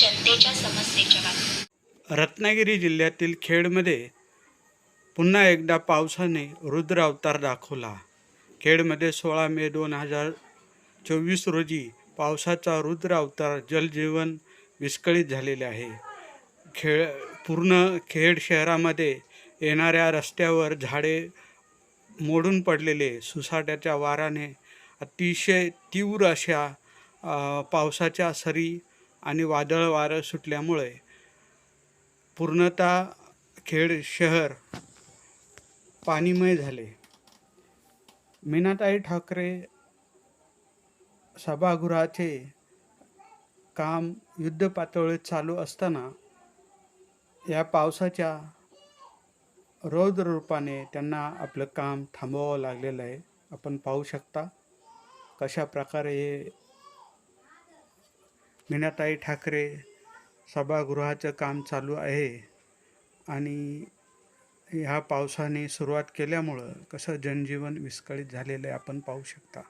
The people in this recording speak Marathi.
जनतेच्या समस्येच्या बातम्या रत्नागिरी जिल्ह्यातील खेडमध्ये पुन्हा एकदा पावसाने रुद्र अवतार दाखवला. खेडमध्ये सोळा मे दोन हजार चोवीस रोजी पावसाचा रुद्र अवतार जलजीवन विस्कळीत झालेले आहे. खेळ पूर्ण खेड शहरामध्ये येणाऱ्या रस्त्यावर झाडे मोडून पडलेले सुसाट्याच्या वाराने अतिशय तीव्र अशा पावसाच्या सरी आणि वादळ वारं सुटल्यामुळे पूर्णतः खेड शहर पाणीमय झाले. मीनाताई ठाकरे सभागृहाचे काम युद्ध पातळीत चालू असताना या पावसाच्या रौद्र रूपाने त्यांना आपलं काम थांबवावं लागलेलं आहे. आपण पाहू शकता कशा प्रकारे हे मीनाताई ठाकरे सभागृहाचं काम चालू आहे आणि ह्या पावसाने सुरुवात केल्यामुळं कसं जनजीवन विस्कळीत झालेलं आहे आपण पाहू शकता.